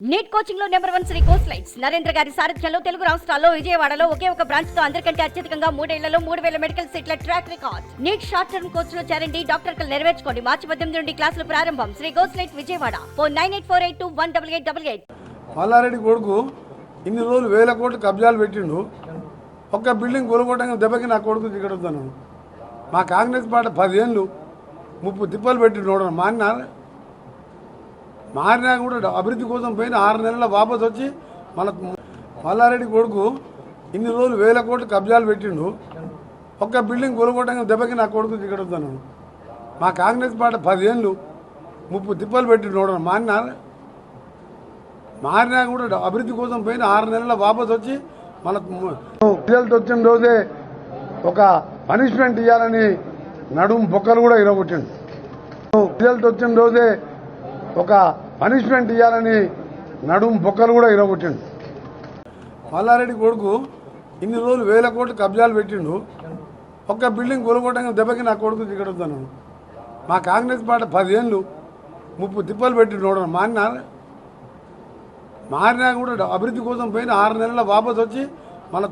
Neat కోచింగ్లో number one Sri course lights Narendra గారి సారథ్యంలో తెలుగు రాష్ట్రాల్లో విజయవాడలో ఒకే ఒక బ్రాంచ్తో అందరికంటే అత్యధికంగా మూడేళ్ళలో మూడు వేల మెడికల్ సీట్ల track record NEET short term కోర్స్లో చేరండి డాక్టర్ కలు నెరవేర్చుకోండి. మార్చి పద్దెనిమిది నుండి క్లాసులు ప్రారంభం. Sri course light Vijayawada. Four nine eight four eight two one double eight double eight Malla Reddy కొడుకు ఇన్ని రోజులు వేల కోట్లు కబ్జాలు పెట్టిండు. ఒక్క బిల్డింగ్ కొనుక్కోవడానికి దెబ్బకి నా కొడుకు ఇక్కడ మా కాంగ్రెస్ పార్టీ పదేళ్ళు ముప్పు తిప్పలు పెట్టిండు. చూడండి మారినా మారినా కూడా అభివృద్ధి కోసం పోయిన ఆరు నెలల వాపసు వచ్చి మన మల్లారెడ్డి కొడుకు ఇన్ని రోజులు వేల కోట్లు కబ్జాలు పెట్టిండు. ఒక్క బిల్డింగ్ కొలగొట్టంగా దెబ్బకి నా కొడుకు ఇక్కడ మా కాంగ్రెస్ పార్టీ పదేళ్ళు ముప్పు తిప్పలు పెట్టిండు చూడండి మారినా మారినా కూడా అభివృద్ధి కోసం పోయిన ఆరు నెలల వాపసు వచ్చి మన రిజల్ట్ వచ్చిన రోజే ఒక పనిష్మెంట్ ఇవ్వాలని నడుము బొక్కలు కూడా ఇరగొట్టిండు. రిజల్ట్ వచ్చిన రోజే ఒక పనిష్మెంట్ ఇవ్వాలని నడుము బొక్కలు కూడా ఇరగొట్టిండు. మల్లారెడ్డి కొడుకు ఇన్ని రోజులు వేల కోట్లు కబ్జాలు పెట్టిండు. ఒక్క బిల్డింగ్ కొనుక్కోవడానికి దెబ్బకి నా కొడుకు ఇక్కడ మా కాంగ్రెస్ పార్టీ పదేళ్ళు ముప్పు తిప్పలు పెట్టిండు చూడండి మారినా మారినా కూడా అభివృద్ధి కోసం పోయిన ఆరు నెలల వాపస్ వచ్చి మన